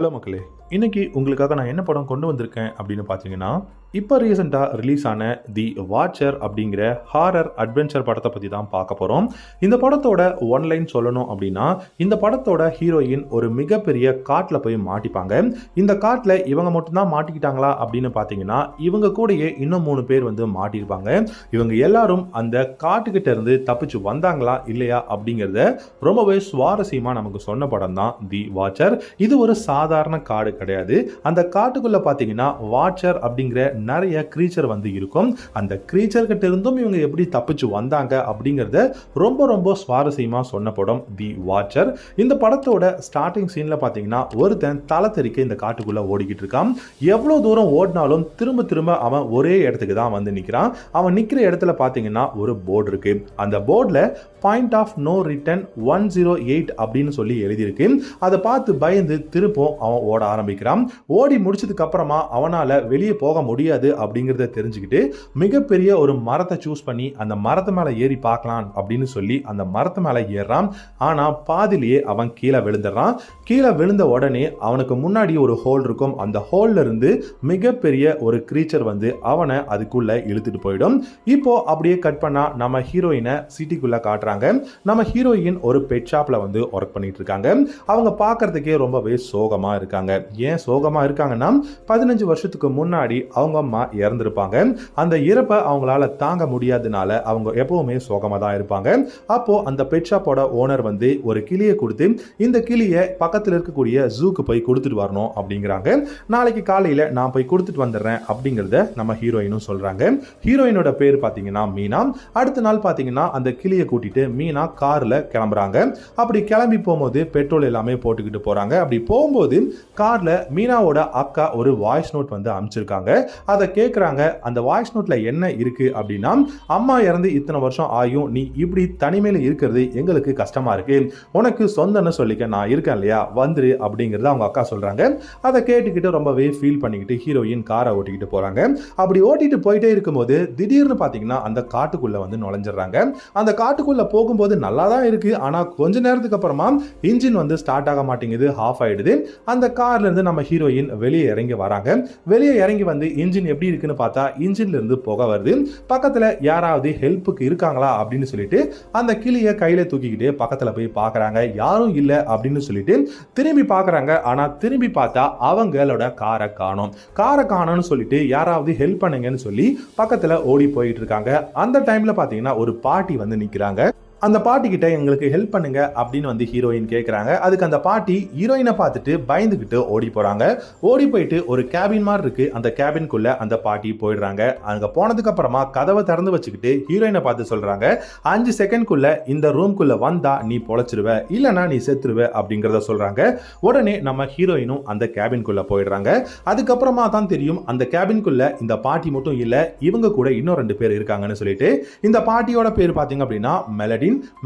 Hello மக்களே இன்னைக்கு உங்களுக்காக நான் என்ன படம் கொண்டு வந்திருக்கேன் அப்படின்னு பார்த்தீங்கன்னா இப்போ ரீசெண்டாக ரிலீஸ் ஆன தி வாட்சர் அப்படிங்கிற ஹாரர் அட்வென்ச்சர் படத்தை பற்றி தான் பார்க்க போகிறோம் இந்த படத்தோட ஒன்லைன் சொல்லணும் அப்படின்னா இந்த படத்தோட ஹீரோயின் ஒரு மிகப்பெரிய காட்டில் போய் மாட்டிப்பாங்க. இந்த காட்டில் இவங்க மட்டும்தான் மாட்டிக்கிட்டாங்களா அப்படின்னு பார்த்தீங்கன்னா இவங்க கூடயே இன்னும் மூணு பேர் வந்து மாட்டியிருப்பாங்க. இவங்க எல்லாரும் அந்த காட்டுக்கிட்ட இருந்து தப்பிச்சு வந்தாங்களா இல்லையா அப்படிங்கிறத ரொம்பவே சுவாரஸ்யமாக நமக்கு சொன்ன படம் தான் தி வாட்சர் இது ஒரு சாதாரண காடு கிடையாது. அந்த காட்டுக்குள்ள பார்த்தீங்கன்னா வாட்சர் அப்படிங்கிற நிறைய க்ரீச்சர் வந்து இருக்கும். அந்த க்ரீச்சர்கிட்ட இருந்தும் இவங்க எப்படி தப்பிச்சு வந்தாங்க அப்படிங்கிறத ரொம்ப ரொம்ப சுவாரஸ்யமாக சொன்ன படம் தி வாட்சர் இந்த படத்தோட ஸ்டார்டிங் சீனில் பார்த்தீங்கன்னா ஒருத்தன் தலை தெரிக்க இந்த காட்டுக்குள்ளே ஓடிக்கிட்டு இருக்கான். எவ்வளோ தூரம் ஓடினாலும் திரும்ப திரும்ப அவன் ஒரே இடத்துக்கு தான் வந்து நிற்கிறான் அவன் நிற்கிற இடத்துல பார்த்தீங்கன்னா ஒரு போர்டு இருக்கு. அந்த போர்டில் point of no return one zero eight அப்படின்னு சொல்லி எழுதியிருக்கு. அதை பார்த்து பயந்து திருப்பம் அவன் ஓட ஆரம்பிக்கிறான் ஓடி முடிச்சதுக்கு அப்புறமா அவனால் வெளியே போக முடியாது அப்படிங்கிறத தெரிஞ்சுக்கிட்டு மிகப்பெரிய ஒரு மரத்தை சூஸ் பண்ணி அந்த மரத்து மேலே ஏறி பார்க்கலாம் அப்படின்னு சொல்லி அந்த மரத்து மேலே ஏறுறான். ஆனால் பாதிலேயே அவன் கீழே விழுந்துடுறான். கீழே விழுந்த உடனே அவனுக்கு முன்னாடி ஒரு ஹோல் இருக்கும். அந்த ஹோல்ல இருந்து மிகப்பெரிய ஒரு க்ரீச்சர் வந்து அவனை அதுக்குள்ள இழுத்துட்டு போயிடும். இப்போ அப்படியே கட் பண்ணா நம்ம ஹீரோயினை சிட்டிக்குள்ள காட்டுறாங்க. நம்ம ஹீரோயின் ஒரு பெட் ஷாப்ல வந்து ஒர்க் பண்ணிட்டு இருக்காங்க. அவங்க பார்க்கறதுக்கே ரொம்பவே சோகமா இருக்காங்க. ஏன் சோகமா இருக்காங்கன்னா பதினஞ்சு வருஷத்துக்கு முன்னாடி அவங்க அம்மா இறந்திருப்பாங்க. அந்த இறப்பை அவங்களால தாங்க முடியாதனால அவங்க எப்பவுமே சோகமா தான் இருப்பாங்க. அப்போ அந்த பெட் ஷாப்போட ஓனர் வந்து ஒரு கிளியை கொடுத்து இந்த கிளியை பக்கத்தில் இருக்கக்கூடிய ஜூக்கு போய் கொடுத்துட்டு வரணும் அப்படிங்கிறாங்க. நாளைக்கு காலையில் நான் போய் கொடுத்துட்டு வந்துடுறேன் அப்படிங்கிறத நம்ம ஹீரோயினும் சொல்றாங்க. ஹீரோயினோட பேர் பார்த்தீங்கன்னா மீனா. அடுத்த நாள் பார்த்தீங்கன்னா அந்த கிளியை கூட்டிட்டு மீனா காரில் கிளம்புறாங்க. அப்படி கிளம்பி போகும்போது பெட்ரோல் எல்லாமே போட்டுக்கிட்டு போகிறாங்க அப்படி போகும்போது காரில் மீனாவோட அக்கா ஒரு வாய்ஸ் நோட் வந்து அனுப்பிச்சிருக்காங்க அதை கேட்குறாங்க அந்த வாய்ஸ் நோட்ல என்ன இருக்கு அப்படின்னா அம்மா இறந்து இத்தனை வருஷம் ஆயும் நீ இப்படி தனிமையில் இருக்கிறது எங்களுக்கு கஷ்டமா இருக்கு. உனக்கு சொந்தன்னு சொல்லிக்க நான் இருக்கேன் இல்லையா? வந்துரு அப்படிங்கிறத அவங்க அக்கா சொல்றாங்க. அதை கேட்டுக்கிட்டு ரொம்பவே ஃபீல் பண்ணிக்கிட்டு ஹீரோயின் காரை ஓட்டிக்கிட்டு போறாங்க. அப்படி ஓட்டிட்டு போயிட்டே இருக்கும்போது திடீர்னு பார்த்தீங்கன்னா அந்த காட்டுக்குள்ள வந்து நுழைஞ்சிடுறாங்க. அந்த காட்டுக்குள்ள போகும்போது நல்லா தான் இருக்கு. ஆனால் கொஞ்ச நேரத்துக்கு அப்புறமா இன்ஜின் வந்து ஸ்டார்ட் ஆக மாட்டேங்குது ஆஃப் ஆயிடுது. அந்த கார்ல இருந்து நம்ம ஹீரோயின் வெளியே இறங்கி வராங்க. வெளியே இறங்கி வந்து இன்ஜின் எப்படி இருக்குன்னு பார்த்தா இன்ஜின்ல இருந்து புகை வருது. பக்கத்துல யாராவது ஹெல்ப்புக்கு இருக்காங்களா அப்படின்னு சொல்லிட்டு அந்த கிளியை கையில தூக்கிக்கிட்டு பக்கத்துல போய் பாக்குறாங்க யாரும் இல்லை அப்படின்னு சொல்லிட்டு திரும்பி பாக்குறாங்க ஆனா திரும்பி பார்த்தா அவங்களோட காரை காணோம். காரை காணோம்னு சொல்லிட்டு யாராவது ஹெல்ப் பண்ணுங்கன்னு சொல்லி பக்கத்துல ஓடி போயிட்டு இருக்காங்க. அந்த டைம்ல பாத்தீங்கன்னா ஒரு பாட்டி வந்து நிக்கிறாங்க. அந்த பாட்டி கிட்ட எங்களுக்கு ஹெல்ப் பண்ணுங்க அப்படின்னு வந்து ஹீரோயின் கேட்குறாங்க அதுக்கு அந்த பாட்டி ஹீரோயினை பார்த்துட்டு பயந்துக்கிட்டு ஓடி போகிறாங்க ஓடி போயிட்டு ஒரு கேபின் மாதிரி இருக்கு. அந்த கேபின்குள்ள அந்த பாட்டி போயிடுறாங்க. அங்கே போனதுக்கு அப்புறமா கதவை திறந்து வச்சுக்கிட்டு ஹீரோயினை பார்த்து சொல்றாங்க அஞ்சு செகண்ட்குள்ள இந்த ரூம்குள்ள வந்தா நீ பொழைச்சிருவ இல்லைன்னா நீ செத்துருவ அப்படிங்கிறத சொல்றாங்க. உடனே நம்ம ஹீரோயினும் அந்த கேபின்குள்ள போயிடுறாங்க. அதுக்கப்புறமா தான் தெரியும் அந்த கேபின்குள்ள இந்த பாட்டி மட்டும் இல்லை இவங்க கூட இன்னும் ரெண்டு பேர் இருக்காங்கன்னு சொல்லிட்டு இந்த பாட்டியோட பேர் பார்த்தீங்க அப்படின்னா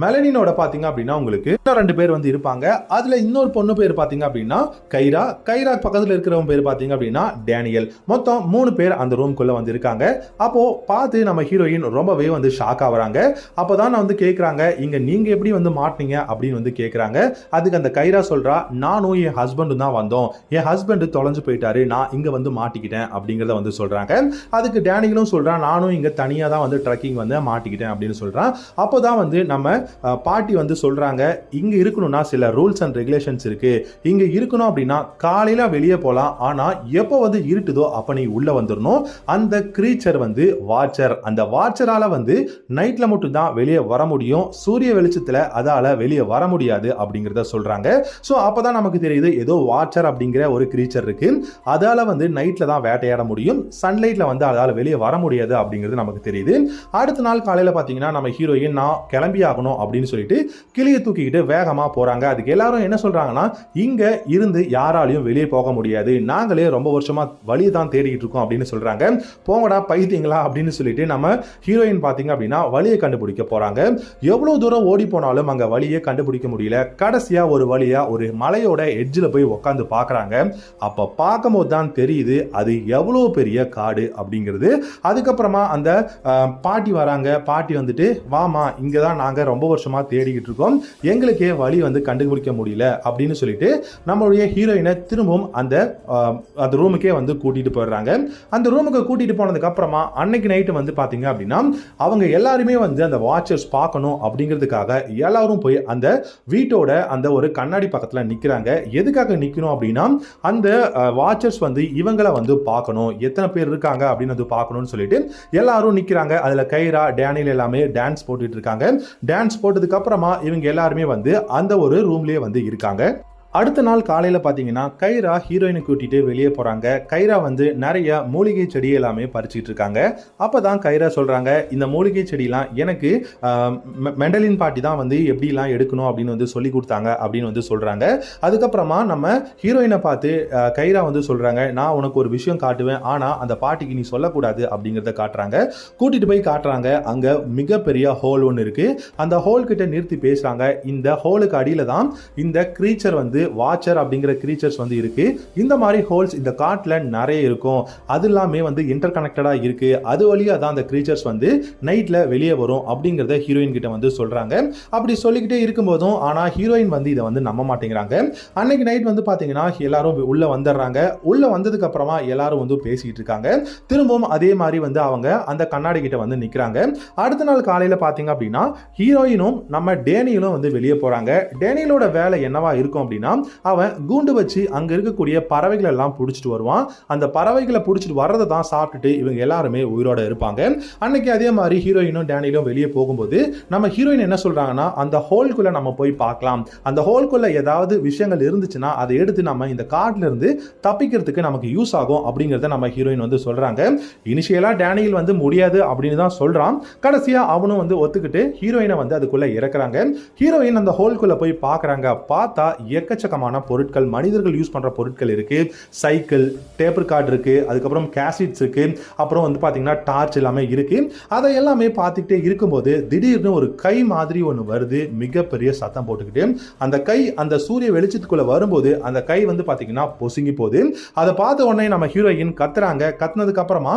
மெலனின் மெலனினோட பாத்தீங்க அப்படின்னா உங்களுக்கு இன்னும் ரெண்டு பேர் வந்து இருப்பாங்க. அதுல இன்னொரு பொண்ணு பேர் பாத்தீங்க அப்படின்னா கைரா. கைரா பக்கத்துல இருக்கிறவங்க பேர் பாத்தீங்க அப்படின்னா டேனியல். மொத்தம் மூணு பேர் அந்த ரூம்குள்ள வந்து இருக்காங்க. அப்போ பார்த்து நம்ம ஹீரோயின் ரொம்பவே வந்து ஷாக் ஆகுறாங்க அப்போதான் நான் வந்து கேட்குறாங்க இங்க நீங்க எப்படி வந்து மாட்டினீங்க? அப்படின்னு வந்து கேட்குறாங்க அதுக்கு அந்த கைரா சொல்றா நானும் என் ஹஸ்பண்டும் தான் வந்தோம். என் ஹஸ்பண்ட் தொலைஞ்சு போயிட்டாரு. நான் இங்க வந்து மாட்டிக்கிட்டேன். அப்படிங்கிறத வந்து சொல்றாங்க. அதுக்கு டேனியலும் சொல்றான் நானும் இங்க தனியா தான் வந்து ட்ரக்கிங் வந்து மாட்டிக்கிட்டேன். அப்படின்னு சொல்றான் அப்போதான் வந்து நம்ம பாட்டி வந்து சொல்கிறாங்க இங்கே இருக்கணும்னா சில ரூல்ஸ் அண்ட் ரெகுலேஷன்ஸ் இருக்குது இங்கே இருக்கணும் அப்படின்னா காலையில் வெளியே போகலாம் ஆனால் எப்போ வந்து இருட்டுதோ அப்போ நீ உள்ளே வந்துடணும் அந்த க்ரீச்சர் வந்து வாட்சர் அந்த வாட்சரால் வந்து நைட்டில் மட்டும் தான் வெளியே வர முடியும். சூரிய வெளிச்சத்தில் அதால் வெளியே வர முடியாது அப்படிங்கிறத சொல்கிறாங்க ஸோ அப்போ தான் நமக்கு தெரியுது ஏதோ வாட்சர் அப்படிங்கிற ஒரு க்ரீச்சர் இருக்குது அதால் வந்து நைட்டில் தான் வேட்டையாட முடியும். சன்லைட்டில் வந்து அதால் வெளியே வர முடியாது அப்படிங்கிறது நமக்கு தெரியுது. அடுத்த நாள் காலையில் பார்த்தீங்கன்னா நம்ம ஹீரோயின் நான் கிளம்பி ஆகணும் அப்படின்னு சொல்லிட்டு கிளியை தூக்கிக்கிட்டு வேகமா போறாங்க. அதுக்கு எல்லாரும் என்ன சொல்றாங்கன்னா இங்க இருந்து யாராலையும் வெளியே போக முடியாது. நாங்களே ரொம்ப வருஷமா வழியை தான் தேடிக்கிட்டு இருக்கோம் அப்படின்னு சொல்றாங்க. போங்கடா பைத்தியங்களா அப்படின்னு சொல்லிட்டு நம்ம ஹீரோயின் பார்த்தீங்க அப்படின்னா வழியை கண்டுபிடிக்க போறாங்க. எவ்வளவு தூரம் ஓடி போனாலும் அங்க வழியை கண்டுபிடிக்க முடியல. கடைசியா ஒரு வழியா ஒரு மலையோட எட்ஜில் போய் உட்காந்து பார்க்குறாங்க அப்போ பார்க்கும்போது தான் தெரியுது அது எவ்வளவு பெரிய காடு அப்படிங்கிறது. அதுக்கப்புறமா அந்த பாட்டி வராங்க. பாட்டி வந்துட்டு வாமா இங்கே தான் நாங்கள் நாங்கள் ரொம்ப வருஷமாக தேடிக்கிட்டு இருக்கோம். எங்களுக்கே வழி வந்து கண்டுபிடிக்க முடியல அப்படின்னு சொல்லிட்டு நம்மளுடைய ஹீரோயினை திரும்பவும் அந்த அந்த ரூமுக்கே வந்து கூட்டிகிட்டு போயிடுறாங்க. அந்த ரூமுக்கு கூட்டிகிட்டு போனதுக்கப்புறமா அன்னைக்கு நைட்டு வந்து பார்த்தீங்க அப்படின்னா அவங்க எல்லாருமே வந்து அந்த வாட்சர்ஸ் பார்க்கணும் அப்படிங்கிறதுக்காக எல்லாரும் போய் அந்த வீட்டோட அந்த ஒரு கண்ணாடி பக்கத்தில் நிற்கிறாங்க எதுக்காக நிற்கணும் அப்படின்னா அந்த வாட்சர்ஸ் வந்து இவங்களை வந்து பார்க்கணும். எத்தனை பேர் இருக்காங்க அப்படின்னு வந்து பார்க்கணும்னு சொல்லிட்டு எல்லாரும் நிற்கிறாங்க அதில் கைரா டேனியல் எல்லாமே டான்ஸ் போட்டுட்டு இருக்காங்க. டான்ஸ் போட்டதுக்கு அப்புறமா இவங்க எல்லாருமே வந்து அந்த ஒரு ரூம்லேயே வந்து இருக்காங்க. அடுத்த நாள் காலையில் பார்த்தீங்கன்னா கைரா ஹீரோயினை கூட்டிகிட்டு வெளியே போகிறாங்க கைரா வந்து நிறைய மூலிகை செடி எல்லாமே பறிச்சுட்டு இருக்காங்க. அப்போ தான் கைரா சொல்கிறாங்க இந்த மூலிகை செடிலாம் எனக்கு மெ- மெண்டலின் பாட்டி தான் வந்து எப்படிலாம் எடுக்கணும் அப்படின்னு வந்து சொல்லி கொடுத்தாங்க அப்படின்னு வந்து சொல்கிறாங்க அதுக்கப்புறமா நம்ம ஹீரோயினை பார்த்து கைரா வந்து சொல்கிறாங்க நான் உனக்கு ஒரு விஷயம் காட்டுவேன். ஆனால் அந்த பாட்டிக்கு நீ சொல்லக்கூடாது அப்படிங்கிறத காட்டுறாங்க. கூட்டிகிட்டு போய் காட்டுறாங்க. அங்கே மிகப்பெரிய ஹோல் ஒன்று இருக்குது அந்த ஹோல் கிட்ட நிறுத்தி பேசுகிறாங்க இந்த ஹோலுக்கு அடியில் தான் இந்த க்ரீச்சர் வந்து வாட்சர் அப்படிங்கிற க்ரீச்சர்ஸ் வந்து இருக்குது இந்த மாதிரி ஹோல்ஸ் இந்த காட்டில் நிறைய இருக்கும். அது எல்லாமே வந்து இன்டர் கனெக்டடாக இருக்குது அது வழியாக தான் அந்த க்ரீச்சர்ஸ் வந்து நைட்டில் வெளியே வரும் அப்படிங்கிறத ஹீரோயின் கிட்ட வந்து சொல்கிறாங்க அப்படி சொல்லிக்கிட்டே இருக்கும்போதும் ஆனால் ஹீரோயின் வந்து இதை வந்து நம்ப மாட்டேங்கிறாங்க. அன்னைக்கு நைட் வந்து பார்த்தீங்கன்னா எல்லாரும் உள்ளே வந்துடுறாங்க. உள்ளே வந்ததுக்கு அப்புறமா எல்லாரும் வந்து பேசிக்கிட்டு இருக்காங்க. திரும்பவும் அதே மாதிரி வந்து அவங்க அந்த கண்ணாடி கிட்ட வந்து நிற்கிறாங்க அடுத்த நாள் காலையில் பார்த்தீங்க அப்படின்னா ஹீரோயினும் நம்ம டேனியலும் வந்து வெளியே போகிறாங்க டேனியலோட வேலை என்னவா இருக்கும் அப்படின்னா அவன் கூண்டு வச்சு அங்கே இருக்கக்கூடிய பறவைகள் எல்லாம் பிடிச்சிட்டு வருவான். அந்த பறவைகளை பிடிச்சிட்டு வர்றதை தான் சாப்பிட்டுட்டு இவங்க எல்லாருமே உயிரோட இருப்பாங்க. அன்னைக்கு அதே மாதிரி ஹீரோயினும் டேனியிலும் வெளியே போகும்போது நம்ம ஹீரோயின் என்ன சொல்றாங்கன்னா அந்த ஹோல்குள்ளே நம்ம போய் பார்க்கலாம். அந்த ஹோல்குள்ளே ஏதாவது விஷயங்கள் இருந்துச்சுன்னா அதை எடுத்து நம்ம இந்த கார்ட்லேருந்து இருந்து தப்பிக்கிறதுக்கு நமக்கு யூஸ் ஆகும் அப்படிங்கிறத நம்ம ஹீரோயின் வந்து சொல்கிறாங்க இனிஷியலாக டேனியில் வந்து முடியாது அப்படின்னு தான் சொல்கிறான் கடைசியாக அவனும் வந்து ஒத்துக்கிட்டு ஹீரோயினை வந்து அதுக்குள்ளே இறக்குறாங்க. ஹீரோயின் அந்த ஹோல்குள்ளே போய் பார்க்கறாங்க. பார்த்தா எக்கச்ச எக்கச்சக்கமான பொருட்கள் மனிதர்கள் யூஸ் பண்ணுற பொருட்கள் இருக்குது சைக்கிள் டேப்பர் கார்டு இருக்குது அதுக்கப்புறம் கேசிட்ஸ் இருக்குது அப்புறம் வந்து பார்த்திங்கன்னா டார்ச் எல்லாமே இருக்குது அதை எல்லாமே பார்த்துக்கிட்டே இருக்கும்போது திடீர்னு ஒரு கை மாதிரி ஒன்று வருது. மிகப்பெரிய சத்தம் போட்டுக்கிட்டு. அந்த கை அந்த சூரிய வெளிச்சத்துக்குள்ளே வரும்போது அந்த கை வந்து பார்த்திங்கன்னா பொசுங்கி போகுது. அதை பார்த்த உடனே நம்ம ஹீரோயின் கத்துறாங்க. கத்துனதுக்கு அப்புறமா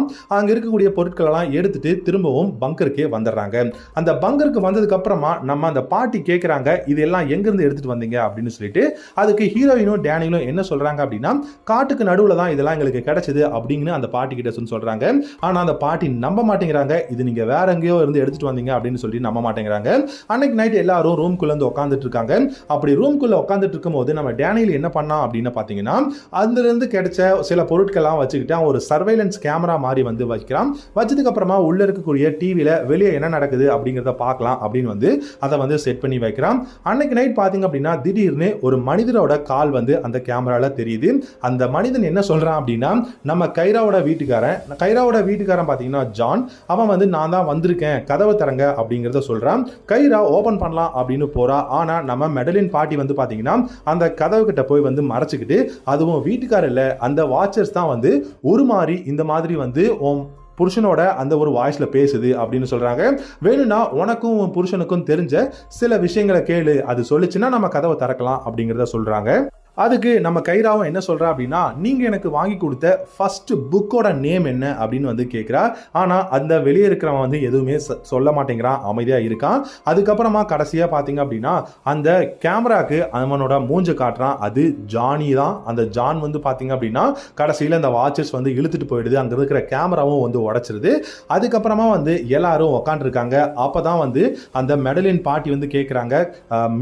இருக்கக்கூடிய பொருட்கள் எல்லாம் எடுத்துட்டு திரும்பவும் பங்கருக்கே வந்துடுறாங்க. அந்த பங்கருக்கு வந்ததுக்கு அப்புறமா நம்ம அந்த பாட்டி கேட்குறாங்க இதெல்லாம் எங்கேருந்து எடுத்துகிட்டு வந்தீங்க? அப்படின்னு சொல்லிட்டு அதுக்கு ஹீரோயினும் டேனியலும் என்ன சொல்கிறாங்க அப்படின்னா காட்டுக்கு நடுவில் தான் இதெல்லாம் எங்களுக்கு கிடைச்சது அப்படின்னு அந்த பாட்டி கிட்ட சொல்கிறாங்க ஆனால் அந்த பாட்டி நம்ப மாட்டேங்கிறாங்க. இது நீங்கள் வேற எங்கேயோ இருந்து எடுத்துகிட்டு வந்தீங்க அப்படின்னு சொல்லி நம்ப மாட்டேங்கிறாங்க. அன்னைக்கு நைட் எல்லாரும் ரூம்குள்ள இருந்து உட்காந்துட்டு இருக்காங்க. அப்படி ரூம்குள்ளே உட்காந்துட்டு இருக்கும்போது நம்ம டேனியில் என்ன பண்ணான் அப்படின்னு பார்த்தீங்கன்னா அதுலேருந்து கிடைச்ச சில பொருட்கள்லாம் வச்சுக்கிட்டு அவன் ஒரு சர்வைலன்ஸ் கேமரா மாதிரி வந்து வைக்கிறான். வச்சதுக்கு அப்புறமா உள்ள இருக்கக்கூடிய டிவியில் வெளியே என்ன நடக்குது அப்படிங்கிறத பார்க்கலாம் அப்படின்னு வந்து அதை வந்து செட் பண்ணி வைக்கிறான். அன்னைக்கு நைட் பார்த்தீங்க அப்படின்னா திடீர்னு ஒரு மண் மனிதரோட கால் வந்து அந்த கேமராவில் தெரியுது. அந்த மனிதன் என்ன சொல்கிறான் அப்படின்னா நம்ம கைராவோட வீட்டுக்காரன் கைராவோட வீட்டுக்காரன் பார்த்தீங்கன்னா ஜான் அவன் வந்து நான் தான் வந்திருக்கேன் கதவை தரங்க அப்படிங்கிறத சொல்கிறான் கைரா ஓப்பன் பண்ணலாம் அப்படின்னு போகிறா ஆனால் நம்ம மெடலின் பாட்டி வந்து பார்த்தீங்கன்னா அந்த கதவு கிட்ட போய் வந்து மறைச்சிக்கிட்டு அதுவும் வீட்டுக்காரர் இல்லை அந்த வாட்சர்ஸ் தான் வந்து ஒரு மாதிரி இந்த மாதிரி வந்து ஓம் புருஷனோட அந்த ஒரு வாய்ஸ்ல பேசுது அப்படின்னு சொல்றாங்க. வேணும்னா உனக்கும் உன் புருஷனுக்கும் தெரிஞ்ச சில விஷயங்களை கேளு. அது சொல்லுச்சுன்னா நம்ம கதவை திறக்கலாம் அப்படிங்கிறத சொல்றாங்க. அதுக்கு நம்ம கைராவும் என்ன சொல்கிறா அப்படின்னா நீங்கள் எனக்கு வாங்கி கொடுத்த ஃபர்ஸ்ட் புக்கோட நேம் என்ன? அப்படின்னு வந்து கேட்குறா ஆனால் அந்த வெளியே இருக்கிறவன் வந்து எதுவுமே சொல்ல மாட்டேங்கிறான். அமைதியாக இருக்கான். அதுக்கப்புறமா கடைசியாக பார்த்தீங்க அப்படின்னா அந்த கேமராக்கு அவனோட மூஞ்ச காட்டுறான். அது ஜானி தான். அந்த ஜான் வந்து பார்த்தீங்க அப்படின்னா கடைசியில் அந்த வாட்சஸ் வந்து இழுத்துட்டு போயிடுது. அங்கே இருக்கிற கேமராவும் வந்து உடைச்சிருது. அதுக்கப்புறமா வந்து எல்லாரும் உக்காந்துருக்காங்க. அப்பதான் வந்து அந்த மெடலின் பாட்டி வந்து கேட்குறாங்க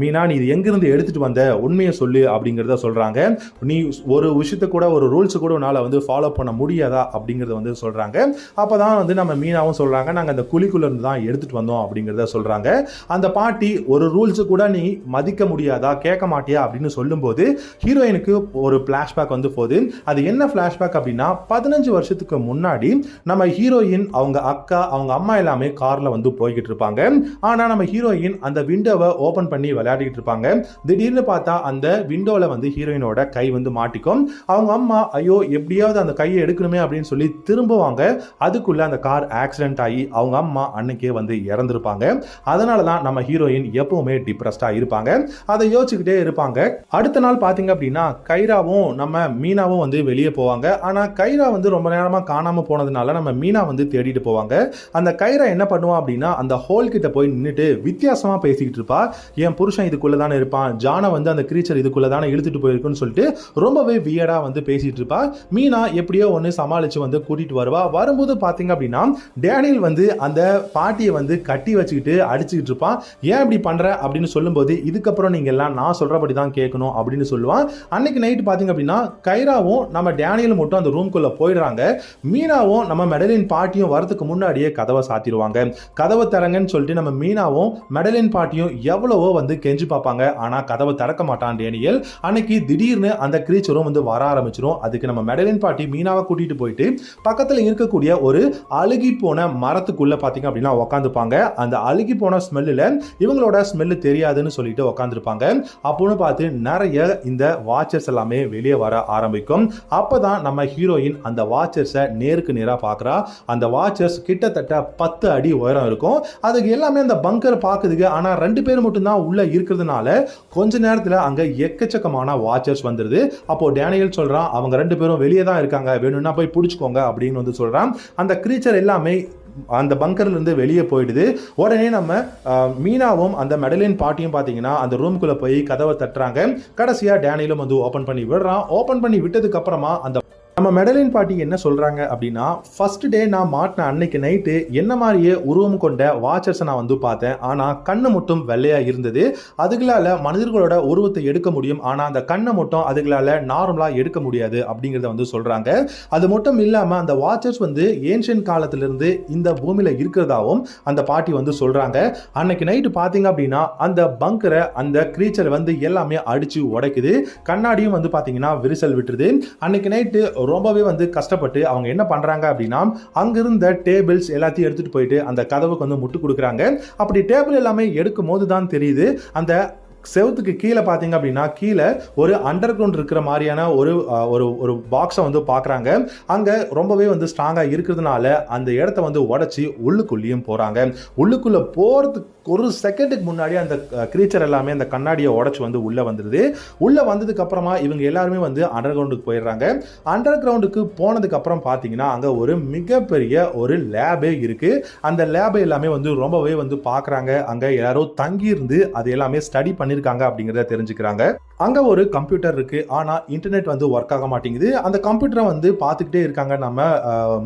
மீனா நீ இது எங்கேருந்து எடுத்துகிட்டு வந்த? உண்மையை சொல்லு அப்படிங்கிறத சொல்றாங்க. நீ ஒரு விஷயத்தை கூட ஒரு ரூல்ஸ் கூட உன்னால் வந்து ஃபாலோ பண்ண முடியாதா அப்படிங்கிறத வந்து சொல்றாங்க. அப்பதான் வந்து நம்ம மீனாவும் சொல்கிறாங்க நாங்கள் அந்த குழிக்குள்ளேருந்து தான் எடுத்துகிட்டு வந்தோம் அப்படிங்கிறத சொல்றாங்க. அந்த பாட்டி ஒரு ரூல்ஸு கூட நீ மதிக்க முடியாதா? கேட்க மாட்டியா? அப்படின்னு சொல்லும்போது ஹீரோயினுக்கு ஒரு ஃப்ளாஷ்பேக் வந்து போகுது. அது என்ன ஃப்ளாஷ்பேக் அப்படின்னா பதினஞ்சு வருஷத்துக்கு முன்னாடி நம்ம ஹீரோயின் அவங்க அக்கா அவங்க அம்மா எல்லாமே காரில் வந்து போய்கிட்டு இருப்பாங்க. ஆனால் நம்ம ஹீரோயின் அந்த விண்டோவை ஓப்பன் பண்ணி விளையாடிக்கிட்டு இருப்பாங்க. திடீர்னு பார்த்தா அந்த விண்டோவில் வந்து ஹீரோயினோட கை வந்து மாட்டிக்கும். அவங்க அம்மா ஐயோ எப்படியாவது அந்த கையை எடுக்கணுமே அப்படின்னு சொல்லி திரும்புவாங்க. அதுக்குள்ளே அந்த கார் ஆக்சிடென்ட் ஆகி அவங்க அம்மா அன்னைக்கே வந்து இறந்துருப்பாங்க. அதனால தான் நம்ம ஹீரோயின் எப்பவுமே டிப்ரெஸ்டாக இருப்பாங்க. அதை யோசிச்சுக்கிட்டே இருப்பாங்க. அடுத்த நாள் பார்த்தீங்க அப்படின்னா கைராவும் நம்ம மீனாவும் வந்து வெளியே போவாங்க. ஆனால் கைரா வந்து ரொம்ப நேரமாக காணாமல் போனதுனால நம்ம மீனா வந்து தேடிட்டு போவாங்க. அந்த கைரா என்ன பண்ணுவா அப்படின்னா அந்த ஹோல் கிட்ட போய் நின்றுட்டு வித்தியாசமாக பேசிக்கிட்டு இருப்பா. என் புருஷன் இதுக்குள்ளே தானே இருப்பான். ஜானை வந்து அந்த கிரீச்சர் இதுக்குள்ள தானே இழுத்துட்டு போயிருக்குன்னு சொல்லிட்டு ரொம்பவே வியடாக வந்து பேசிட்டு இருப்பா. மீனா எப்படியோ ஒன்று சமாளித்து வந்து கூட்டிட்டு வருவா. வரும்போது பார்த்தீங்க அப்படின்னா டேனியல் வந்து அந்த பாட்டியை வந்து கட்டி வச்சுக்கிட்டு அடிச்சுக்கிட்டு இருப்பான் ஏன் இப்படி பண்ற? அப்படின்னு சொல்லும்போது இதுக்கப்புறம் நீங்கள் எல்லாம் நான் சொல்றபடி தான் கேட்கணும் அப்படின்னு சொல்லுவான் அன்னைக்கு நைட் பார்த்தீங்க அப்படின்னா கைராவும் நம்ம டேனியல் மட்டும் அந்த ரூம்குள்ளே போயிடுறாங்க. மீனாவும் நம்ம மெடலின் பாட்டியும் வரதுக்கு முன்னாடியே கதவை சாத்திடுவாங்க. கதவை திறங்கன்னு சொல்லிட்டு நம்ம மீனாவும் மெடலின் பாட்டியும் எவ்வளவோ வந்து கெஞ்சி பார்ப்பாங்க. ஆனால் கதவை திறக்க மாட்டான் டேனியல். அன்னைக்கு திடீர்னு அந்த கிரீச்சரும் வந்து வர ஆரம்பிச்சிடும் அதுக்கு நம்ம மெடலின் பாட்டி மீனாவை கூட்டிட்டு போயிட்டு பக்கத்துல இருக்கக்கூடிய ஒரு அழுகி போன மரத்துக்குள்ள பார்த்தீங்க அப்படின்னா உக்காந்துப்பாங்க. அந்த அழுகி போன ஸ்மெல்லில் இவங்களோட ஸ்மெல்லு தெரியாதுன்னு சொல்லிட்டு உக்காந்துருப்பாங்க. அப்போன்னு பார்த்து நிறைய இந்த வாட்சர்ஸ் எல்லாமே வெளியே வர ஆரம்பிக்கும். அப்போதான் நம்ம ஹீரோயின் அந்த வாட்சர்ஸை நேருக்கு நேராக பார்க்குறா அந்த வாட்சர்ஸ் கிட்டத்தட்ட பத்து அடி உயரம் இருக்கும். அதுக்கு எல்லாமே அந்த பங்கர் பார்க்குதுங்க ஆனால் ரெண்டு பேர் மட்டும்தான் உள்ள இருக்கிறதுனால கொஞ்ச நேரத்தில் அங்கே எக்கச்சக்கமான வாட்சர்ஸ் வந்துடுது அப்போ டேனியல் சொல்கிறான் அவங்க ரெண்டு பேரும் வெளியே தான் இருக்காங்க வேணும்னா போய் பிடிச்சிக்கோங்க அப்படின்னு வந்து சொல்கிறான் அந்த க்ரீச்சர் எல்லாமே அந்த பங்கர்லேருந்து வெளியே போயிடுது. உடனே நம்ம மீனாவும் அந்த மெடலின் பாட்டியும் பார்த்தீங்கன்னா அந்த ரூம்குள்ளே போய் கதவை தட்டுறாங்க. கடைசியாக டேனியலும் வந்து ஓப்பன் பண்ணி விடுறான். ஓப்பன் பண்ணி விட்டதுக்கப்புறமா அந்த நம்ம மெடலின் பாட்டி என்ன சொல்றாங்க அப்படின்னா ஃபர்ஸ்ட் டே நான் மாட்டின அன்னைக்கு நைட்டு என்ன மாதிரியே உருவம் கொண்ட வாட்சர்ஸை நான் வந்து பார்த்தேன். ஆனால் கண்ணு மட்டும் வெள்ளையா இருந்தது. அதுகளால மனிதர்களோட உருவத்தை எடுக்க முடியும். ஆனால் அந்த கண்ணை மட்டும் அதுகளால நார்மலாக எடுக்க முடியாது அப்படிங்கிறத வந்து சொல்றாங்க. அது மட்டும் இல்லாமல் அந்த வாட்சர்ஸ் வந்து ஏன்ஷியன் காலத்திலிருந்து இந்த பூமியில இருக்கிறதாவும் அந்த பாட்டி வந்து சொல்றாங்க. அன்னைக்கு நைட்டு பார்த்தீங்க அப்படின்னா அந்த பங்கரை அந்த க்ரீச்சர் வந்து எல்லாமே அடிச்சு உடைக்குது. கண்ணாடியும் வந்து பார்த்தீங்கன்னா விரிசல் விட்டுருது. அன்னைக்கு நைட்டு ரொம்பவே வந்து கஷ்டப்பட்டு அவங்க என்ன பண்ணுறாங்க அப்படின்னா அங்கிருந்த டேபிள்ஸ் எல்லாத்தையும் எடுத்துகிட்டு போயிட்டு அந்த கதவுக்கு வந்து முட்டு கொடுக்குறாங்க. அப்படி டேபிள் எல்லாமே எடுக்கும் போது தான் தெரியுது அந்த செவுத்துக்கு கீழே பார்த்தீங்க அப்படின்னா கீழே ஒரு அண்டர் கிரவுண்ட் இருக்கிற மாதிரியான ஒரு ஒரு ஒரு பாக்ஸை வந்து பார்க்குறாங்க. அங்கே ரொம்பவே வந்து ஸ்ட்ராங்காக இருக்கிறதுனால அந்த இடத்த வந்து உடச்சி உள்ளுக்குள்ளேயும் போகிறாங்க உள்ளுக்குள்ளே போகிறதுக்கு ஒரு செகண்டுக்கு முன்னாடி அந்த கிரீச்சர் எல்லாமே அந்த கண்ணாடியை உடச்சி வந்து உள்ளே வந்துடுது உள்ளே வந்ததுக்கு அப்புறமா இவங்க எல்லாருமே வந்து அண்டர் கிரவுண்டுக்கு போயிடுறாங்க. அண்டர் கிரவுண்டுக்கு போனதுக்கப்புறம் பார்த்தீங்கன்னா அங்கே ஒரு மிகப்பெரிய ஒரு லேபே இருக்குது அந்த லேபை எல்லாமே வந்து ரொம்பவே வந்து பார்க்குறாங்க. அங்கே யாரோ தங்கியிருந்து அது எல்லாமே ஸ்டடி பண்ணி பண்ணியிருக்காங்க அப்படிங்கிறத தெரிஞ்சுக்கிறாங்க. அங்கே ஒரு கம்ப்யூட்டர் இருக்கு. ஆனால் இன்டர்நெட் வந்து ஒர்க் ஆக மாட்டேங்குது. அந்த கம்ப்யூட்டரை வந்து பார்த்துக்கிட்டே இருக்காங்க நம்ம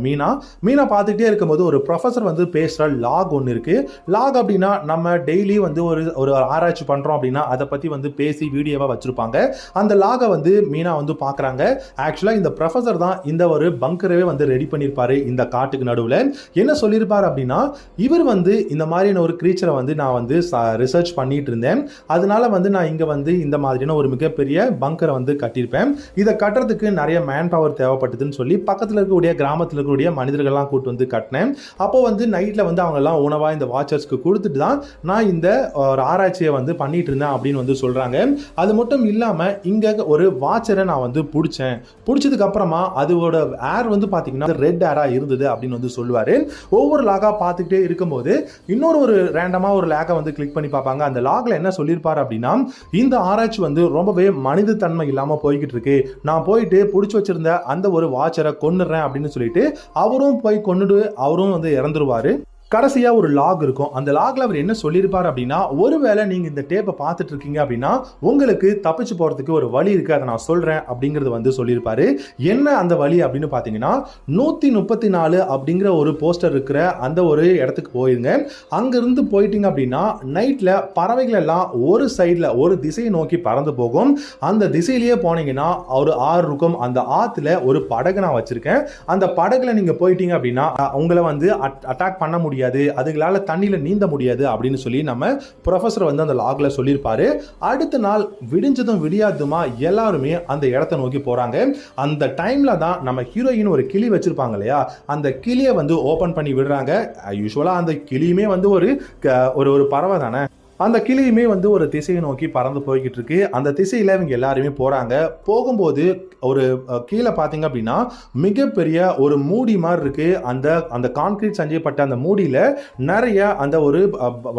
மீனா. மீனா பார்த்துக்கிட்டே இருக்கும்போது ஒரு ப்ரொஃபஸர் வந்து பேசுகிற லாக் ஒன்று இருக்கு. லாக் அப்படின்னா நம்ம டெய்லி வந்து ஒரு ஒரு ஆராய்ச்சி பண்ணுறோம் அப்படின்னா அதை பற்றி வந்து பேசி வீடியோவாக வச்சுருப்பாங்க. அந்த லாகை வந்து மீனா வந்து பார்க்குறாங்க. ஆக்சுவலாக இந்த ப்ரொஃபஸர் தான் இந்த ஒரு பங்கரவே வந்து ரெடி பண்ணியிருப்பாரு இந்த காட்டுக்கு நடுவில். என்ன சொல்லியிருப்பார் அப்படின்னா இவர் வந்து இந்த மாதிரியான ஒரு க்ரீச்சரை வந்து நான் வந்து ரிசர்ச் பண்ணிட்டு இருந்தேன். அது அதனால வந்து நான் இங்கே வந்து இந்த மாதிரியான ஒரு மிகப்பெரிய பங்கரை வந்து கட்டியிருப்பேன். இதை கட்டுறதுக்கு நிறைய மேன் பவர் தேவைப்பட்டதுன்னு சொல்லி பக்கத்தில் இருக்கக்கூடிய கிராமத்தில் இருக்கக்கூடிய மனிதர்கள்லாம் கூட்டு வந்து கட்டினேன். அப்போ வந்து நைட்டில் வந்து அவங்கெல்லாம் உணவாக இந்த வாட்சர்ஸ்க்கு கொடுத்துட்டு தான் நான் இந்த ஒரு ஆராய்ச்சியை வந்து பண்ணிட்டு இருந்தேன் அப்படின்னு வந்து சொல்கிறாங்க அது மட்டும் இல்லாமல் இங்கே ஒரு வாட்சரை நான் வந்து பிடிச்சேன். பிடிச்சதுக்கப்புறமா அதோட ஏர் வந்து பார்த்தீங்கன்னா ரெட் ஏராக இருந்தது அப்படின்னு வந்து சொல்லுவார். ஒவ்வொரு லாகாக பார்த்துக்கிட்டே இருக்கும்போது இன்னொரு ஒரு ரேண்டமாக ஒரு லேக்கை வந்து கிளிக் பண்ணி பார்ப்பாங்க. அந்த லாகில் என்ன சொல்லியிருப்பார் அப்படின்னா இந்த ஆராய்ச்சி வந்து ரொம்பவே மனித தன்மை இல்லாமல் போய்கிட்டு இருக்கு. நான் போயிட்டு பிடிச்சி வச்சிருந்த அந்த ஒரு வாட்சரை கொண்டுடுறேன் அப்படின்னு சொல்லிட்டு அவரும் போய் கொன்னுட்டு அவரும் வந்து இறந்துருவாரு. கடைசியாக ஒரு லாக் இருக்கும். அந்த லாக்ல அவர் என்ன சொல்லியிருப்பார் அப்படின்னா ஒருவேளை நீங்கள் இந்த டேப்பை பார்த்துட்டு இருக்கீங்க அப்படின்னா உங்களுக்கு தப்பிச்சு போகிறதுக்கு ஒரு வழி இருக்குது அதை நான் சொல்கிறேன் அப்படிங்கிறது வந்து சொல்லியிருப்பாரு. என்ன அந்த வழி அப்படின்னு பார்த்தீங்கன்னா நூற்றி முப்பத்தி நாலு அப்படிங்கிற ஒரு போஸ்டர் இருக்கிற அந்த ஒரு இடத்துக்கு போயிருங்க. அங்கேருந்து போயிட்டீங்க அப்படின்னா நைட்டில் பறவைகள் எல்லாம் ஒரு சைடில் ஒரு திசையை நோக்கி பறந்து போகும். அந்த திசையிலேயே போனீங்கன்னா ஒரு ஆறு இருக்கும். அந்த ஆற்றுல ஒரு படகு நான் வச்சுருக்கேன். அந்த படகுல நீங்கள் போயிட்டீங்க அப்படின்னா உங்களை வந்து அட்டாக் பண்ண முடியும் முடியாது. அதுகளால் தண்ணியில் நீந்த முடியாது அப்படின்னு சொல்லி நம்ம ப்ரொஃபஸர் வந்து அந்த லாகில் சொல்லியிருப்பாரு. அடுத்த நாள் விடிஞ்சதும் விடியாதுமா எல்லாருமே அந்த இடத்த நோக்கி போகிறாங்க அந்த டைமில் தான் நம்ம ஹீரோயின் ஒரு கிளி வச்சுருப்பாங்க இல்லையா? அந்த கிளியை வந்து ஓப்பன் பண்ணி விடுறாங்க. யூஸ்வலாக அந்த கிளியுமே வந்து ஒரு க- ஒரு ஒரு பறவை தானே? அந்த கிளியுமே வந்து ஒரு திசையை நோக்கி பறந்து போய்கிட்டு இருக்கு அந்த திசையில் இவங்க எல்லாருமே போகிறாங்க போகும்போது ஒரு கீழே பார்த்தீங்க அப்படின்னா மிகப்பெரிய ஒரு மூடி மாதிரி இருக்கு. அந்த அந்த கான்கிரீட் சஞ்சயப்பட்ட அந்த மூடியில் நிறைய அந்த ஒரு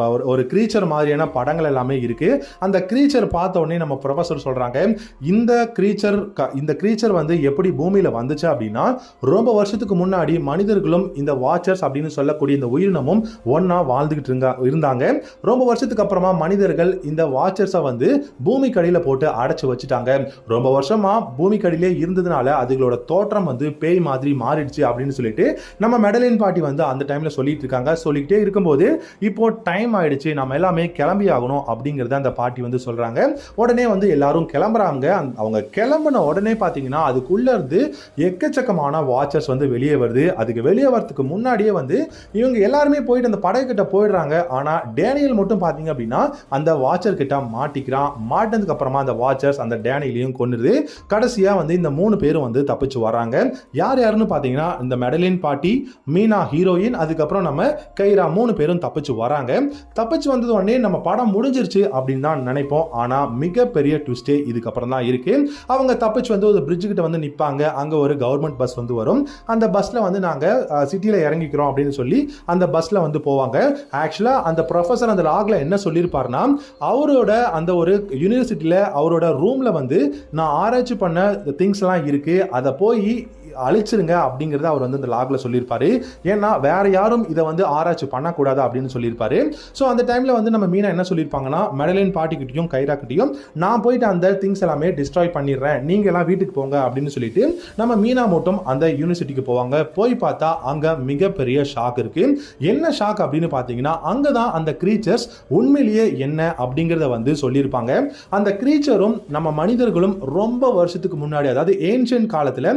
ஒரு- க்ரீச்சர் மாதிரியான படங்கள் எல்லாமே இருக்கு. அந்த க்ரீச்சர் பார்த்த உடனே நம்ம ப்ரொஃபஸர் சொல்கிறாங்க இந்த க்ரீச்சர் இந்த க்ரீச்சர் வந்து எப்படி பூமியில் வந்துச்சு அப்படின்னா ரொம்ப வருஷத்துக்கு முன்னாடி மனிதர்களும் இந்த வாட்சர்ஸ் அப்படின்னு சொல்லக்கூடிய இந்த உயிரினமும் ஒன்றா வாழ்ந்துக்கிட்டு இருந்தாங்க. ரொம்ப வருஷத்துக்கு அப்புறமா மனிதர்கள் இந்த வாட்சர்ஸை வந்து பூமி அடியில் போட்டு அடைச்சி வச்சுட்டாங்க. ரொம்ப வருஷமா பூமி அடியிலே இருந்ததுனால அதுகளோட தோற்றம் வந்து பேய் மாதிரி மாறிடுச்சு அப்படின்னு சொல்லிட்டு நம்ம மெடலின் பாட்டி வந்து அந்த டைம்ல சொல்லிட்டு இருக்காங்க. சொல்லிக்கிட்டே இருக்கும்போது இப்போ டைம் ஆயிடுச்சு. நம்ம எல்லாமே கிளம்பி ஆகணும் அப்படிங்கிறத அந்த பாட்டி வந்து சொல்றாங்க. உடனே வந்து எல்லாரும் கிளம்புறாங்க. அவங்க கிளம்புன உடனே பார்த்தீங்கன்னா அதுக்குள்ள இருந்து எக்கச்சக்கமான வாட்சர்ஸ் வந்து வெளியே வருது. அதுக்கு வெளியே வரதுக்கு முன்னாடியே வந்து இவங்க எல்லாருமே போயிட்டு அந்த படகுக்கிட்ட போயிடுறாங்க. ஆனா டேனியல் மட்டும் பாத்தீங்க அப்படின்னா அந்த வாட்சர் கிட்ட மாட்டிக்கிறான். மாட்டினதுக்கு அப்புறமா அந்த வாட்சர்ஸ் அந்த டேனிலையும் கொண்டுருது கடைசியா வந்து இந்த மூணு பேரும் வந்து தப்பிச்சு வராங்க. யார் யாருன்னு பாத்தீங்கன்னா இந்த மெடலின் பாட்டி மீனா ஹீரோயின் அதுக்கப்புறம் நம்ம கைரா மூணு பேரும் தப்பிச்சு வராங்க. தப்பிச்சு வந்தது உடனே நம்ம படம் முடிஞ்சிருச்சு அப்படின்னு தான் நினைப்போம். ஆனா மிகப்பெரிய ட்விஸ்டே இதுக்கப்புறம் தான் இருக்கு. அவங்க தப்பிச்சு வந்து ஒரு பிரிட்ஜ் கிட்ட வந்து நிப்பாங்க. அங்க ஒரு கவர்மெண்ட் பஸ் வந்து வரும். அந்த பஸ்ல வந்து நாங்க சிட்டியில இறங்கிக்கிறோம் அப்படின்னு சொல்லி அந்த பஸ்ல வந்து போவாங்க. ஆக்சுவலா அந்த ப்ரொஃபசர் அந்த லாக்ல என்ன சொல்லியிருப்பாருன்னா அவரோட அந்த ஒரு யூனிவர்சிட்டியில் அவரோட ரூமில் வந்து நான் ஆராய்ச்சி பண்ண திங்ஸ் எல்லாம் அதை போய் அழிச்சிருங்க அப்படிங்கறத அவர் வந்து இந்த லாக்ல சொல்லியிருப்பாரு. ஏன்னா வேற யாரும் இதை வந்து ஆராய்ச்சி பண்ணக்கூடாது அப்படின்னு சொல்லியிருப்பாரு. ஸோ அந்த டைம்ல வந்து நம்ம மீனா என்ன சொல்லியிருப்பாங்கன்னா மெடலின் பாட்டிக்கிட்டையும் கைராக்கிட்டையும் நான் போயிட்டு அந்த திங்ஸ் எல்லாமே டிஸ்ட்ராய் பண்ணிடுறேன். நீங்க எல்லாம் வீட்டுக்கு போங்க அப்படின்னு சொல்லிட்டு நம்ம மீனா மட்டும் அந்த யூனிவர்சிட்டிக்கு போவாங்க. போய் பார்த்தா அங்க மிகப்பெரிய ஷாக் இருக்கு. என்ன ஷாக் அப்படின்னு பார்த்தீங்கன்னா அங்கதான் அந்த கிரீச்சர்ஸ் உண்மையிலேயே என்ன அப்படிங்கிறத வந்து சொல்லியிருப்பாங்க. அந்த கிரீச்சரும் நம்ம மனிதர்களும் ரொம்ப வருஷத்துக்கு முன்னாடி அதாவது ஏன்ஷியன் காலத்துல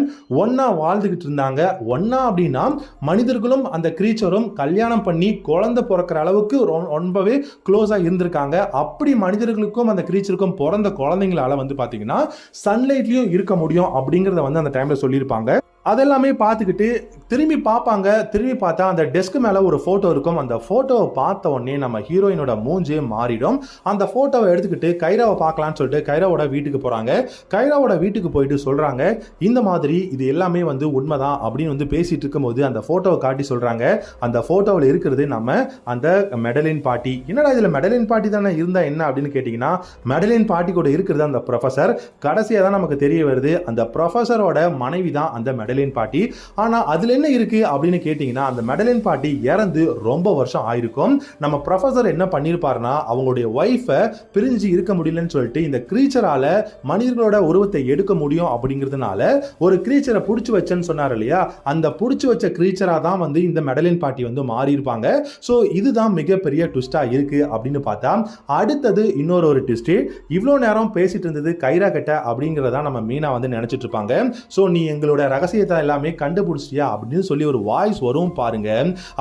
ஒன்னா வாழ்ந்துகிட்டு இருந்தாங்க. ஒன்னா அப்படின்னா மனிதர்களும் அந்த கிரீச்சரும் கல்யாணம் பண்ணி குழந்தை பிறக்கிற அளவுக்கு ரொம்பவே க்ளோஸா இருந்திருக்காங்க. அப்படி மனிதர்களுக்கும் அந்த கிரீச்சருக்கும் பிறந்த குழந்தைங்களால வந்து பாத்தீங்கன்னா சன்லைட்லயும் இருக்க முடியும் அப்படிங்கறத வந்து அந்த டைம்ல சொல்லியிருப்பாங்க. அதெல்லாமே பார்த்துக்கிட்டு திரும்பி பார்ப்பாங்க. திரும்பி பார்த்தா அந்த டெஸ்க் மேலே ஒரு ஃபோட்டோ இருக்கும். அந்த ஃபோட்டோவை பார்த்த உடனே நம்ம ஹீரோயினோட மூஞ்சே மாறிடும். அந்த ஃபோட்டோவை எடுத்துக்கிட்டு கைராவை பார்க்கலான்னு சொல்லிட்டு கைராவோட வீட்டுக்கு போகிறாங்க கைராவோட வீட்டுக்கு போயிட்டு சொல்கிறாங்க இந்த மாதிரி இது எல்லாமே வந்து உண்மைதான் அப்படின்னு வந்து பேசிகிட்டு இருக்கும்போது அந்த ஃபோட்டோவை காட்டி சொல்கிறாங்க அந்த ஃபோட்டோவில் இருக்கிறது நம்ம அந்த மெடலின் பாட்டி. என்னடா இதில் மெடலின் பாட்டி தானே இருந்தால் என்ன அப்படின்னு கேட்டிங்கன்னா மெடலின் பாட்டி கூட இருக்கிறது அந்த ப்ரொஃபசர் கடைசியாக தான் நமக்கு தெரிய வருது அந்த ப்ரொஃபஸரோட மனைவி தான் அந்த மெடல் மெடலின் பாட்டி. ஆனால் அதில் என்ன இருக்கு அப்படின்னு கேட்டிங்கன்னா அந்த மெடலின் பாட்டி இறந்து ரொம்ப வருஷம் ஆயிருக்கும். நம்ம ப்ரொஃபசர் என்ன பண்ணியிருப்பாருன்னா அவங்களுடைய ஒய்ஃபை பிரிஞ்சு இருக்க முடியலன்னு சொல்லிட்டு இந்த கிரீச்சரால மனிதர்களோட உருவத்தை எடுக்க முடியும் அப்படிங்கிறதுனால ஒரு கிரீச்சரை பிடிச்சி வச்சேன்னு சொன்னார் இல்லையா? அந்த பிடிச்சி வச்ச க்ரீச்சராக தான் வந்து இந்த மெடலின் பாட்டி வந்து மாறியிருப்பாங்க. ஸோ இதுதான் மிகப்பெரிய ட்விஸ்ட்டாக இருக்கு அப்படின்னு பார்த்தா அடுத்தது இன்னொரு ஒரு ட்விஸ்ட்டு இவ்வளோ நேரம் பேசிட்டு இருந்தது கைரா கட்ட அப்படிங்கிறதா நம்ம மீனா வந்து நினைச்சிட்டு இருப்பாங்க. ஸோ நீ எங்களோட ரகசிய ரகசியத்தை எல்லாமே கண்டுபிடிச்சிட்டியா அப்படின்னு சொல்லி ஒரு வாய்ஸ் வரும் பாருங்க.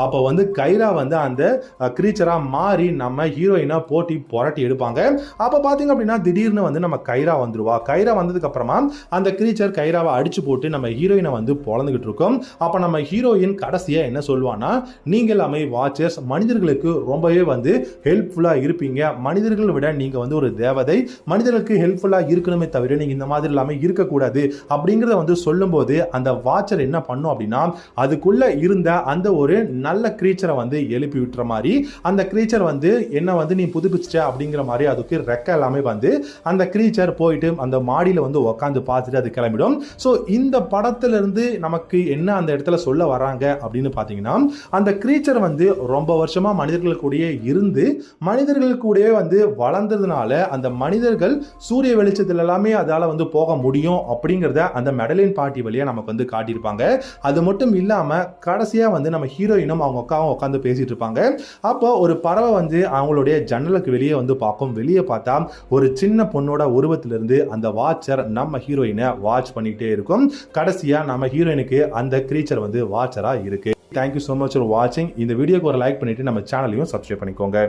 அப்போ வந்து கைரா வந்து அந்த கிரீச்சரா மாறி நம்ம ஹீரோயினாக போட்டி புரட்டி எடுப்பாங்க. அப்போ பார்த்தீங்க அப்படின்னா திடீர்னு வந்து நம்ம கைரா வந்துருவா. கைரா வந்ததுக்கு அப்புறமா அந்த கிரீச்சர் கைராவை அடிச்சு போட்டு நம்ம ஹீரோயினை வந்து பொழந்துகிட்டு இருக்கோம். அப்போ நம்ம ஹீரோயின் கடைசியா என்ன சொல்லுவான்னா நீங்க எல்லாமே வாட்சர்ஸ் மனிதர்களுக்கு ரொம்பவே வந்து ஹெல்ப்ஃபுல்லா இருப்பீங்க. மனிதர்களை விட நீங்க வந்து ஒரு தேவதை. மனிதர்களுக்கு ஹெல்ப்ஃபுல்லா இருக்கணுமே தவிர நீங்க இந்த மாதிரி இல்லாமல் இருக்கக்கூடாது. அப்படிங்கிறத வந்து சொல்லும்போது அந்த வாட்சர் என்ன பண்ணும் அப்படின்னா அதுக்குள்ள இருந்த அந்த ஒரு நல்ல க்ரீச்சரை வந்து எழுப்பி விட்டுற மாதிரி அந்த க்ரீச்சர் வந்து என்ன வந்து நீ புதுப்பிச்சிட்ட? அப்படிங்கிற மாதிரி அதுக்கு ரெக்க எல்லாமே வந்து அந்த க்ரீச்சர் போயிட்டு அந்த மாடியில் வந்து உக்காந்து பார்த்துட்டு அது கிளம்பிடும். ஸோ இந்த படத்துலேருந்து நமக்கு என்ன அந்த இடத்துல சொல்ல வராங்க அப்படின்னு பார்த்தீங்கன்னா அந்த க்ரீச்சர் வந்து ரொம்ப வருஷமாக மனிதர்கள் கூடயே இருந்து மனிதர்கள் கூடயே வந்து வளர்ந்ததுனால அந்த மனிதர்கள் சூரிய வெளிச்சத்துல எல்லாமே அதால் வந்து போக முடியும் அப்படிங்கிறத அந்த மெடலின் பாட்டி வழியாக நமக்கு வந்து காட்டியிருப்பாங்க. அது மட்டும் இல்லாமல் கடைசியாக வந்து நம்ம ஹீரோயினும் அவங்க அக்காவும் உட்காந்து பேசிட்டு இருப்பாங்க அப்போ ஒரு பறவை வந்து அவங்களுடைய ஜன்னலுக்கு வெளியே வந்து பார்க்கும். வெளியே பார்த்தா ஒரு சின்ன பொண்ணோட உருவத்திலிருந்து அந்த வாட்சர் நம்ம ஹீரோயினை வாட்ச் பண்ணிக்கிட்டே இருக்கும். கடைசியாக நம்ம ஹீரோயினுக்கு அந்த க்ரீச்சர் வந்து வாட்சராக இருக்குது தேங்க்யூ ஸோ மச் ஃபார் வாட்சிங் இந்த வீடியோக்கு ஒரு லைக் பண்ணிட்டு நம்ம சேனலையும் சப்ஸ்கிரைப் பண்ணிக்கோங்க.